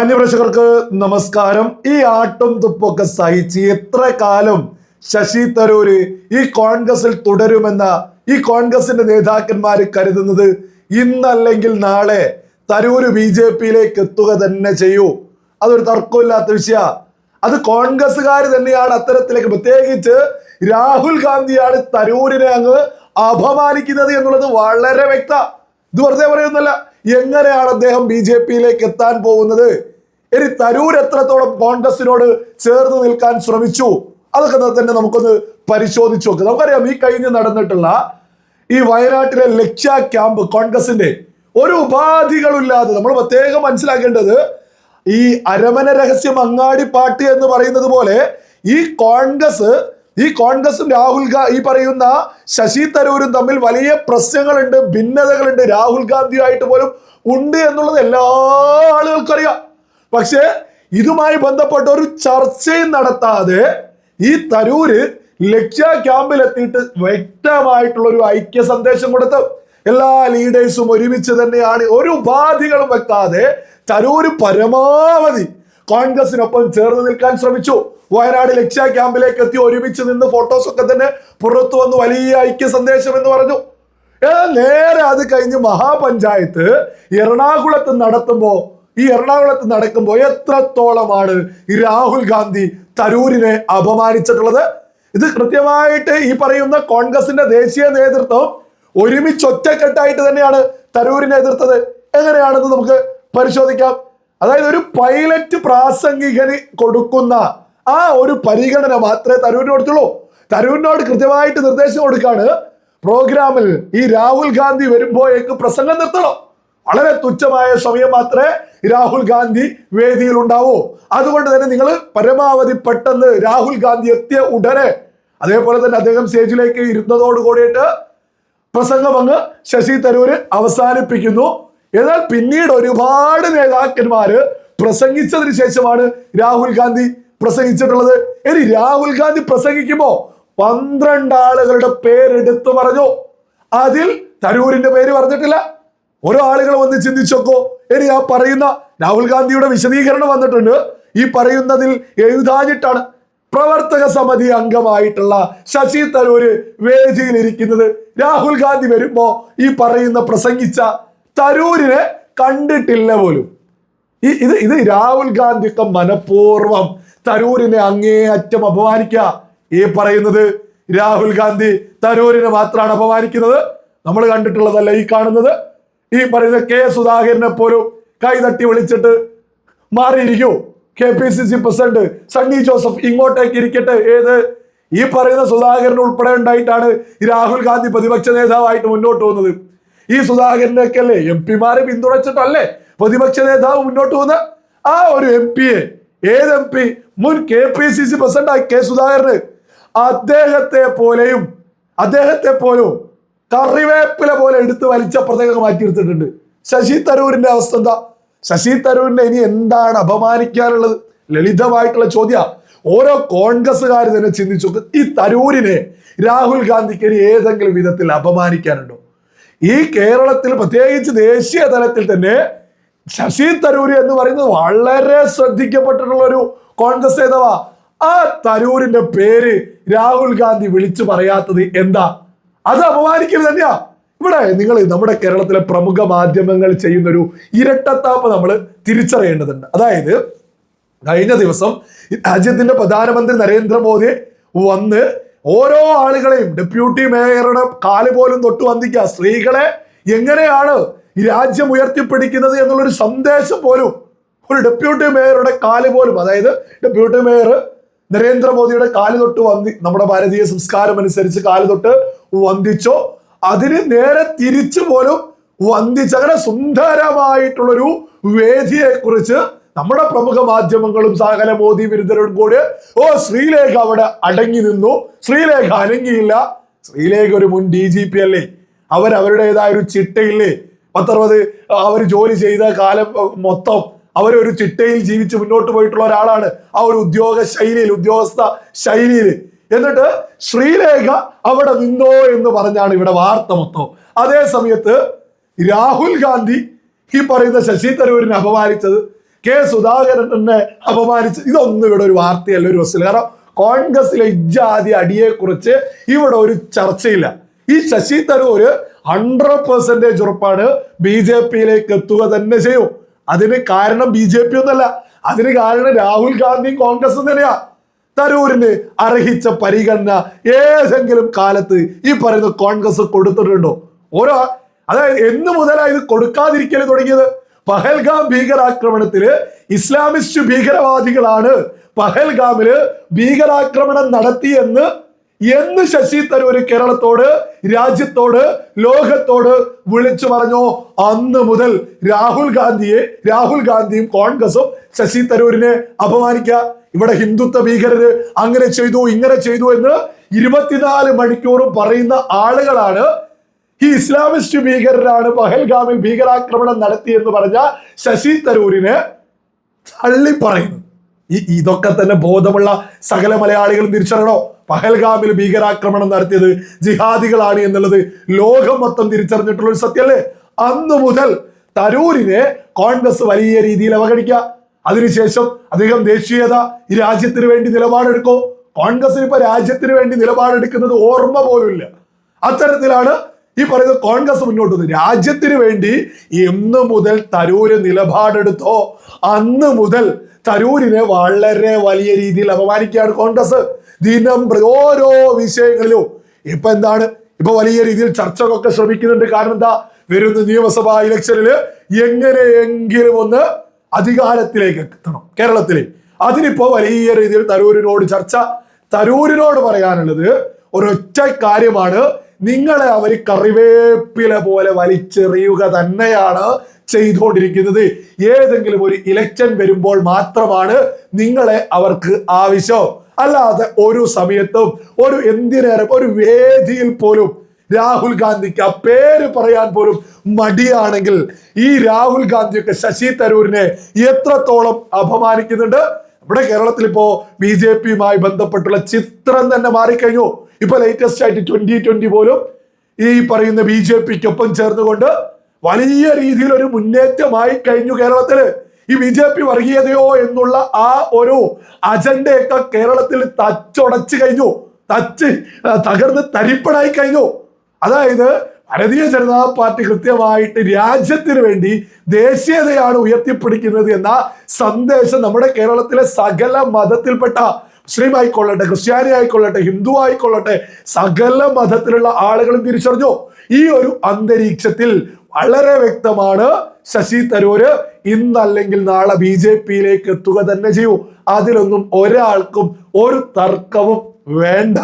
അന്യപ്രേക്ഷകർക്ക് നമസ്കാരം. ഈ ആട്ടും തുപ്പൊക്കെ സഹിച്ച് എത്ര കാലം ശശി തരൂര് ഈ കോൺഗ്രസിൽ തുടരുമെന്ന ഈ കോൺഗ്രസിന്റെ നേതാക്കന്മാർ കരുതുന്നത് ഇന്നല്ലെങ്കിൽ നാളെ തരൂര് ബി ജെ പിയിലേക്ക് എത്തുക തന്നെ ചെയ്യൂ. അതൊരു തർക്കമില്ലാത്ത വിഷയ. അത് കോൺഗ്രസ്സുകാർ തന്നെയാണ് അത്തരത്തിലേക്ക് പ്രത്യേകിച്ച് രാഹുൽ ഗാന്ധിയാണ് തരൂരിനെ അങ്ങ് അപമാനിക്കുന്നത് എന്നുള്ളത് വളരെ വ്യക്ത ഇത് വെറുതെ പറയുന്നല്ല എങ്ങനെയാണ് അദ്ദേഹം ബി ജെ പിയിലേക്ക് എത്താൻ പോകുന്നത്? ഇനി തരൂർ എത്രത്തോളം കോൺഗ്രസിനോട് ചേർന്ന് നിൽക്കാൻ ശ്രമിച്ചു? അതൊക്കെ തന്നെ നമുക്കൊന്ന് പരിശോധിച്ചു നോക്കാം. നമുക്കറിയാം ഈ കഴിഞ്ഞ് നടന്നിട്ടുള്ള ഈ വയനാട്ടിലെ ലക്ഷ്യ ക്യാമ്പ് കോൺഗ്രസിന്റെ ഒരു ഉപാധികളില്ലാതെ നമ്മൾ പ്രത്യേകം മനസ്സിലാക്കേണ്ടത് ഈ അരമന രഹസ്യം അങ്ങാടി പാട്ട് എന്ന് പറയുന്നത് പോലെ ഈ കോൺഗ്രസ് ഈ കോൺഗ്രസും രാഹുൽ ഗാ ഈ പറയുന്ന ശശി തരൂരും തമ്മിൽ വലിയ പ്രശ്നങ്ങളുണ്ട് ഭിന്നതകളുണ്ട്. രാഹുൽ ഗാന്ധിയായിട്ട് പോലും ഉണ്ട് എന്നുള്ളത് എല്ലാ ആളുകൾക്കും അറിയാം. പക്ഷേ ഇതുമായി ബന്ധപ്പെട്ട ഒരു ചർച്ചയും നടത്താതെ ഈ തരൂര് ലക്ഷ്യ ക്യാമ്പിൽ എത്തിയിട്ട് വ്യക്തമായിട്ടുള്ള ഒരു ഐക്യ സന്ദേശം കൊടുത്ത് എല്ലാ ലീഡേഴ്സും ഒരുമിച്ച് തന്നെയാണ് ഒരു ഉപാധികളും വെക്കാതെ തരൂര് പരമാവധി കോൺഗ്രസിനൊപ്പം ചേർന്ന് നിൽക്കാൻ ശ്രമിച്ചു. വയനാട് ലക്ഷ്യ ക്യാമ്പിലേക്ക് എത്തി ഒരുമിച്ച് നിന്ന് ഫോട്ടോസ് ഒക്കെ തന്നെ പുറത്തു വന്ന് വലിയ ഐക്യ സന്ദേശം എന്ന് പറഞ്ഞു. നേരെ അത് കഴിഞ്ഞ് മഹാപഞ്ചായത്ത് എറണാകുളത്ത് നടത്തുമ്പോ ഈ എറണാകുളത്ത് നടക്കുമ്പോൾ എത്രത്തോളമാണ് ഈ രാഹുൽ ഗാന്ധി തരൂരിനെ അപമാനിച്ചിട്ടുള്ളത്? ഇത് കൃത്യമായിട്ട് ഈ പറയുന്ന കോൺഗ്രസിന്റെ ദേശീയ നേതൃത്വം ഒരുമിച്ച് ഒറ്റക്കെട്ടായിട്ട് തന്നെയാണ് തരൂരിനെ എതിർത്തത്. എങ്ങനെയാണെന്ന് നമുക്ക് പരിശോധിക്കാം. അതായത് ഒരു പൈലറ്റ് പ്രാസംഗികന് കൊടുക്കുന്ന ആ ഒരു പരിഗണന മാത്രമേ തരൂരിന് കൊടുത്തുള്ളൂ. തരൂരിനോട് കൃത്യമായിട്ട് നിർദ്ദേശം കൊടുക്കാണ് പ്രോഗ്രാമിൽ ഈ രാഹുൽ ഗാന്ധി വരുമ്പോഴേക്ക് പ്രസംഗം നിർത്തണം. വളരെ തുച്ഛമായ സമയം മാത്രമേ രാഹുൽ ഗാന്ധി വേദിയിൽ ഉണ്ടാവൂ അതുകൊണ്ട് തന്നെ നിങ്ങൾ പരമാവധി പെട്ടെന്ന് രാഹുൽ ഗാന്ധി എത്തിയ ഉടനെ അതേപോലെ തന്നെ അദ്ദേഹം സ്റ്റേജിലേക്ക് ഇരുന്നതോട് കൂടിയിട്ട് പ്രസംഗം അങ്ങ് ശശി തരൂര് അവസാനിപ്പിക്കുന്നു. എന്നാൽ പിന്നീട് ഒരുപാട് നേതാക്കന്മാര് പ്രസംഗിച്ചതിന് ശേഷമാണ് രാഹുൽ ഗാന്ധി പ്രസംഗിച്ചിട്ടുള്ളത്. ഇനി രാഹുൽ ഗാന്ധി പ്രസംഗിക്കുമ്പോ പന്ത്രണ്ട് ആളുകളുടെ പേരെടുത്തു പറഞ്ഞു. അതിൽ തരൂരിന്റെ പേര് പറഞ്ഞിട്ടില്ല. ഓരോ ആളുകൾ വന്ന് ചിന്തിച്ചോക്കോ? ഇനി ആ പറയുന്ന രാഹുൽ ഗാന്ധിയുടെ വിശദീകരണം വന്നിട്ടുണ്ട്. ഈ പറയുന്നതിൽ എഴുതാഞ്ഞിട്ടാണ് പ്രവർത്തക സമിതി അംഗമായിട്ടുള്ള ശശി തരൂര് വേദിയിൽ ഇരിക്കുന്നത് രാഹുൽ ഗാന്ധി വരുമ്പോ ഈ പറയുന്ന പ്രസംഗിച്ച തരൂരിനെ കണ്ടിട്ടില്ല പോലും. ഈ ഇത് ഇത് രാഹുൽ ഗാന്ധിക്ക് മനഃപൂർവം തരൂരിനെ അങ്ങേയറ്റം അപമാനിക്കുക. ഈ പറയുന്നത് രാഹുൽ ഗാന്ധി തരൂരിനെ മാത്രമാണ് അപമാനിക്കുന്നത്. നമ്മൾ കണ്ടിട്ടുള്ളതല്ല ഈ കാണുന്നത്. ഈ പറയുന്ന കെ സുധാകരനെ പോലും കൈതട്ടി വിളിച്ചിട്ട് മാറിയിരിക്കൂ. K P C C president Sunny Joseph ഇങ്ങോട്ടേക്ക് ഇരിക്കട്ടെ. ഏത്? ഈ പറയുന്ന സുധാകരൻ ഉൾപ്പെടെ ഉണ്ടായിട്ടാണ് രാഹുൽ ഗാന്ധി പ്രതിപക്ഷ നേതാവായിട്ട് മുന്നോട്ട് പോകുന്നത്. ഈ സുധാകരനൊക്കെ അല്ലേ എം പിമാരെ പിന്തുണച്ചിട്ടല്ലേ പ്രതിപക്ഷ നേതാവ് മുന്നോട്ട് പോകുന്ന? ആ ഒരു എം പിയെ ഏത് എം പി? മുൻ കെ പി സി സി പ്രസിഡന്റായി കെ സുധാകരന്. അദ്ദേഹത്തെ പോലെയും അദ്ദേഹത്തെ പോലും കറിവേപ്പില പോലെ എടുത്ത് വലിച്ചപ്പുറത്തേക്ക് മാറ്റിയെടുത്തിട്ടുണ്ട്. ശശി തരൂരിന്റെ അവസ്ഥ എന്താ? ശശി തരൂരിനെ ഇനി എന്താണ് അപമാനിക്കാനുള്ളത്? ലളിതമായിട്ടുള്ള ചോദ്യ. ഓരോ കോൺഗ്രസ്സുകാർ തന്നെ ചിന്തിച്ചു ഈ തരൂരിനെ രാഹുൽ ഗാന്ധിക്ക് ഇനി ഏതെങ്കിലും വിധത്തിൽ അപമാനിക്കാനുണ്ടോ? ഈ കേരളത്തിൽ പ്രത്യേകിച്ച് ദേശീയ തലത്തിൽ തന്നെ ശശി തരൂര് എന്ന് പറയുന്നത് വളരെ ശ്രദ്ധിക്കപ്പെട്ടിട്ടുള്ള ഒരു കോൺഗ്രസ് നേതാവാ. ആ തരൂരിന്റെ പേര് രാഹുൽ ഗാന്ധി വിളിച്ചു പറയാത്തത് എന്താ? അത് അപമാനിക്കൽ തന്നെയാ. ഇവിടെ നിങ്ങൾ നമ്മുടെ കേരളത്തിലെ പ്രമുഖ മാധ്യമങ്ങൾ ചെയ്യുന്ന ഒരു ഇരട്ടത്താപ്പ് നമ്മൾ തിരിച്ചറിയേണ്ടതുണ്ട്. അതായത് കഴിഞ്ഞ ദിവസം രാജ്യത്തിന്റെ പ്രധാനമന്ത്രി നരേന്ദ്രമോദി വന്ന് ഓരോ ആളുകളെയും ഡെപ്യൂട്ടി മേയറുടെ കാൽ പോലും തൊട്ട് വന്നിക്കുക സ്ത്രീകളെ എങ്ങനെയാണ് രാജ്യം ഉയർത്തിപ്പിടിക്കുന്നത് എന്നുള്ളൊരു സന്ദേശം പോലും ഒരു ഡെപ്യൂട്ടി മേയറുടെ കാൽ പോലും അതായത് ഡെപ്യൂട്ടി മേയർ നരേന്ദ്രമോദിയുടെ കാൽ തൊട്ട് വന്നി നമ്മുടെ ഭാരതീയ സംസ്കാരം അനുസരിച്ച് കാൽ തൊട്ട് വന്ദിച്ചോ? അതിന് നേരെ തിരിച്ചു പോലും വന്ദിച്ച അങ്ങനെ സുന്ദരമായിട്ടുള്ളൊരു വേദിയെ കുറിച്ച് നമ്മുടെ പ്രമുഖ മാധ്യമങ്ങളും സകല മോദി വിരുദ്ധരും കൂടി ഓ ശ്രീലേഖ അവിടെ അടങ്ങി നിന്നു. ശ്രീലേഖ അനങ്ങിയില്ല. ശ്രീലേഖ ഒരു മുൻ ഡി ജി പി അല്ലേ? അവർ അവരുടേതായ ഒരു ചിട്ടയില്ലേ? പത്തറുപത് അവർ ജോലി ചെയ്ത കാലം മൊത്തം അവരൊരു ചിട്ടയിൽ ജീവിച്ച് മുന്നോട്ട് പോയിട്ടുള്ള ഒരാളാണ് ആ ഒരു ഉദ്യോഗ ശൈലിയിൽ ഉദ്യോഗസ്ഥ ശൈലിയിൽ. എന്നിട്ട് ശ്രീലേഖ അവിടെ നിന്നോ എന്ന് പറഞ്ഞാണ് ഇവിടെ വാർത്ത മൊത്തം. അതേ സമയത്ത് രാഹുൽ ഗാന്ധി ഈ പറയുന്ന ശശി തരൂരിനെ അപമാനിച്ചത് കെ സുധാകരനെ അപമാനിച്ചത് ഇതൊന്നും ഇവിടെ ഒരു വാർത്തയല്ല ഒരു വസ്തുല കാരണം കോൺഗ്രസിലെ അടിയെ കുറിച്ച് ഇവിടെ ഒരു ചർച്ചയില്ല. ഈ ശശി തരൂര് ഹൺഡ്രഡ് പെർസെന്റേജ് ഉറപ്പാണ് ബി ജെ പിയിലേക്ക് എത്തുക തന്നെ ചെയ്യും. അതിന് കാരണം ബി ജെ പി ഒന്നല്ല. അതിന് കാരണം രാഹുൽ ഗാന്ധി കോൺഗ്രസ് തന്നെയാ. തരൂരിന് അർഹിച്ച പരിഗണന ഏതെങ്കിലും കാലത്ത് ഈ പറയുന്ന കോൺഗ്രസ് കൊടുത്തിട്ടുണ്ടോ? ഓരോ അതായത് എന്ന് മുതലാണ് ഇത് കൊടുക്കാതിരിക്കൽ തുടങ്ങിയത് പഹൽഗാം ഭീകരാക്രമണത്തിൽ ഇസ്ലാമിസ്റ്റ് ഭീകരവാദികളാണ് പഹൽഗാമിൽ ഭീകരാക്രമണം നടത്തിയെന്ന് എന്ന് ശശി തരൂര് കേരളത്തോട് രാജ്യത്തോട് ലോകത്തോട് വിളിച്ചു പറഞ്ഞോ. അന്ന് മുതൽ രാഹുൽ ഗാന്ധിയെ രാഹുൽ ഗാന്ധിയും കോൺഗ്രസും ശശി തരൂരിനെ അപമാനിക്കുക. ഇവിടെ ഹിന്ദുത്വ ഭീകരര് അങ്ങനെ ചെയ്തു ഇങ്ങനെ ചെയ്തു എന്ന് ഇരുപത്തിനാല് മണിക്കൂറും പറയുന്ന ആളുകളാണ് ഈ ഇസ്ലാമിസ്റ്റ് ഭീകരരാണ് പഹൽഗാമിൽ ഭീകരാക്രമണം നടത്തിയെന്ന് പറഞ്ഞ ശശി തരൂരിനെ തള്ളി പറയുന്നു ഈ ഇതൊക്കെ തന്നെ ബോധമുള്ള സകല മലയാളികളും തിരിച്ചറിയണോ? പഹൽഗാമിൽ ഭീകരാക്രമണം നടത്തിയത് ജിഹാദികളാണ് എന്നുള്ളത് ലോകം മൊത്തം തിരിച്ചറിഞ്ഞിട്ടുള്ള ഒരു സത്യല്ലേ അന്ന് മുതൽ തരൂരിനെ കോൺഗ്രസ് വലിയ രീതിയിൽ അവഗണിക്കുക. അതിനുശേഷം അദ്ദേഹം ദേശീയത ഈ രാജ്യത്തിന് വേണ്ടി നിലപാടെടുക്കോ. കോൺഗ്രസിന് ഇപ്പൊ രാജ്യത്തിന് വേണ്ടി നിലപാടെടുക്കുന്നത് ഓർമ്മ പോലുമില്ല. അത്തരത്തിലാണ് ഈ പറയുന്ന കോൺഗ്രസ് മുന്നോട്ട് വന്നു. രാജ്യത്തിന് വേണ്ടി എന്ന് മുതൽ തരൂര് നിലപാടെടുത്തോ. അന്ന് മുതൽ തരൂരിനെ വളരെ വലിയ രീതിയിൽ അപമാനിക്കുകയാണ് കോൺഗ്രസ്. ദിനം ഓരോ വിഷയങ്ങളിലും ഇപ്പൊ എന്താണ്? ഇപ്പൊ വലിയ രീതിയിൽ ചർച്ചകളൊക്കെ ശ്രമിക്കുന്നുണ്ട്. കാരണം എന്താ? വരുന്ന നിയമസഭാ ഇലക്ഷനിൽ എങ്ങനെയെങ്കിലും ഒന്ന് അധികാരത്തിലേക്ക് എത്തണം. കേരളത്തിലെ. അതിനിപ്പോ വലിയ രീതിയിൽ തരൂരിനോട് ചർച്ച. തരൂരിനോട് പറയാനുള്ളത് ഒരൊറ്റ കാര്യമാണ്. നിങ്ങളെ അവർ കറിവേപ്പില പോലെ വലിച്ചെറിയുക തന്നെയാണ് ചെയ്തുകൊണ്ടിരിക്കുന്നത്. ഏതെങ്കിലും ഒരു ഇലക്ഷൻ വരുമ്പോൾ മാത്രമാണ് നിങ്ങളെ അവർക്ക് ആവശ്യം. അല്ലാതെ ഒരു സമയത്തും ഒരു എന്തിനേരം ഒരു വേദിയിൽ പോലും രാഹുൽ ഗാന്ധിക്ക് ആ പേര് പറയാൻ പോലും മടിയാണെങ്കിൽ ഈ രാഹുൽ ഗാന്ധിയൊക്കെ ശശി തരൂരിനെ എത്രത്തോളം അപമാനിക്കുന്നുണ്ട്. ഇവിടെ കേരളത്തിൽ ഇപ്പോ ബി ജെ പിയുമായി ബന്ധപ്പെട്ടുള്ള ചിത്രം തന്നെ മാറിക്കഴിഞ്ഞു. ഇപ്പൊ ലേറ്റസ്റ്റ് ആയിട്ട് ട്വന്റി ട്വന്റി പോലും ഈ പറയുന്ന ബി ജെ പിക്കൊപ്പം ചേർന്നുകൊണ്ട് വലിയ രീതിയിൽ ഒരു മുന്നേറ്റമായി കഴിഞ്ഞു കേരളത്തിൽ. ഈ ബി ജെ പി വർഗീയതയോ എന്നുള്ള ആ ഒരു അജണ്ടയൊക്കെ കേരളത്തിൽ തച്ചുടച്ചു കഴിഞ്ഞു. തച്ച് തകർന്ന് തരിപ്പണായി കഴിഞ്ഞു. അതായത് ഭാരതീയ ജനതാ പാർട്ടി കൃത്യമായിട്ട് രാജ്യത്തിന് വേണ്ടി ദേശീയതയാണ് ഉയർത്തിപ്പിടിക്കുന്നത് എന്ന സന്ദേശം നമ്മുടെ കേരളത്തിലെ സകല മതത്തിൽപ്പെട്ട മുസ്ലിം ആയിക്കൊള്ളട്ടെ ക്രിസ്ത്യാനി ആയിക്കൊള്ളട്ടെ ഹിന്ദു ആയിക്കൊള്ളട്ടെ സകല മതത്തിലുള്ള ആളുകളും തിരിച്ചറിഞ്ഞു. ഈ ഒരു അന്തരീക്ഷത്തിൽ വളരെ വ്യക്തമാണ് ശശി തരൂര് ഇന്നല്ലെങ്കിൽ നാളെ ബി ജെ പിയിലേക്ക് എത്തുക തന്നെ ചെയ്യൂ. അതിലൊന്നും ഒരാൾക്കും ഒരു തർക്കവും വേണ്ട.